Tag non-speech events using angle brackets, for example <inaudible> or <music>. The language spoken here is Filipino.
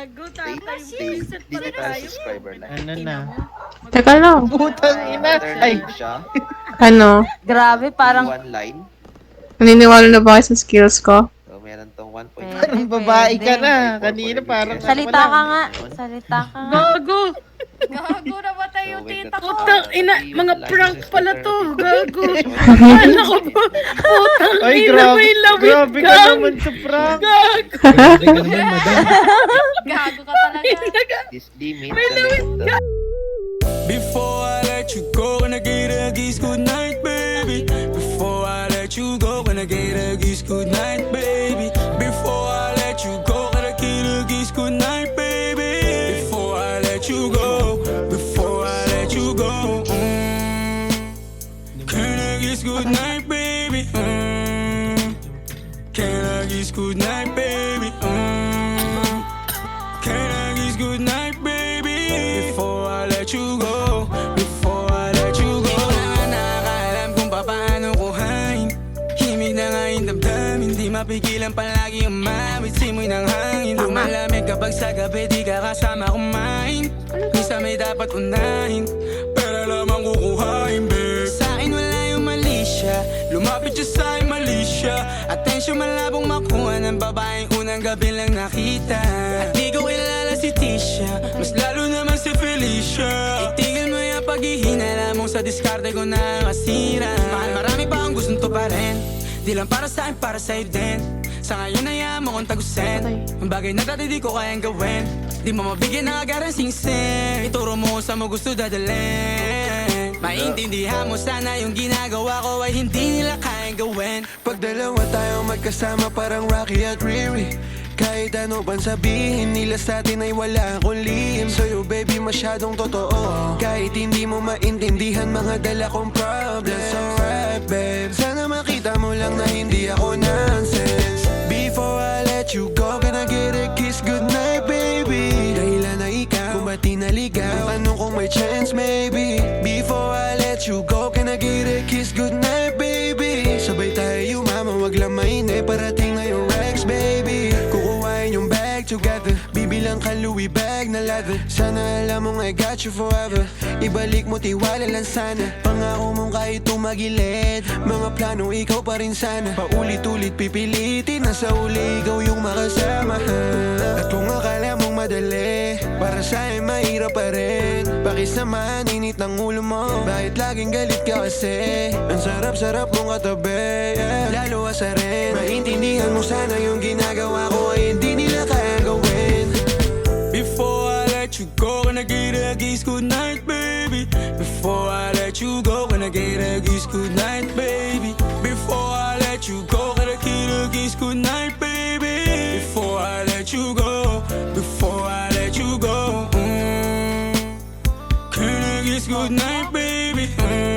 Gago, tatay. Vincent pala digital tayo. subscriber. Ano na? Teka lang. Putang ina. Ay, siya. <laughs> Ano? Grabe, parang... One line. Naniniwala na ba kayo sa skills ko? So, meron tong 1.5. parang babae ka na. Kanina parang... Salita ka nga. Salita ka nga. Gago! Gago na ba tayo, the ko? Putang ina, mga prank pala to. Gago. <laughs> Ano ko ba? Putang Ay, ina, grabe. may lawit Grabe ka naman sa prank. Gago. Gago ka talaga. This limit the next Before I let you go, when I get a kiss, good night, baby. Before I let you go, when I get a kiss, good night, I kiss good night, baby? Mm. Can I kiss good night, baby? Mm. Can I kiss good night, baby? Before I let you go, before I let you go. Di na nga nakakaalam kung paano kuhain. Himig na nga yung damdamin, di mapigilan palagi umawit simoy ng hangin. Lumalamig kapag sa gabi di ka kasama kumain. Minsan may dapat unahin, pero lamang kukuhain, lumapit siya sa akin mali siya. Atensyon malabong makuha ng babaeng unang gabi lang nakita. At di ko kilala si Tisha, mas lalo naman si Felicia. Itigil mo yung paghihinala mong sa diskarte ko na masira. Mahal marami pa ang gustong to pa rin. Di lang para sa akin, para sa'yo din. Sa ngayon na mo kong tagusin Ang bagay na dati di ko kayang gawin Di mo mabigyan ng agarang singsing Ituro mo saan mo gusto dadalhin Maintindihan mo sana yung ginagawa ko ay hindi nila kayang gawin. Pag dalawa tayo magkasama parang Rocky at Riri. Kahit ano pang sabihin nila sa atin ay wala akong lihim. Sa'yo baby masyadong totoo. Kahit hindi mo maintindihan mga dala kong problems Alright babe. Sana makita mo lang na hindi ako nonsense together. Bibilang ka Louis bag na leather. Sana alam mong I got you forever. Ibalik mo tiwala lang sana. Pangako mong kahit tumagilid Mga plano ikaw pa rin sana. Paulit-ulit pipilitin Na sa uli ikaw yung makasama. At kung akala mong madali Para sa akin mahirap pa rin. Pakisamahan init ng ulo mo? Bakit laging galit ka kasi? Ang sarap-sarap mong katabi yeah. Lalo asa rin. Maintindihan mo sana yung ginagawa let you go, when I get a kiss, good night, baby. Before I let you go, when I get a kiss, good night, baby. Before I let you go, when I get a kiss, good night, baby. Before I let you go, before I let you go, mm. can I kiss good night, baby? Mm.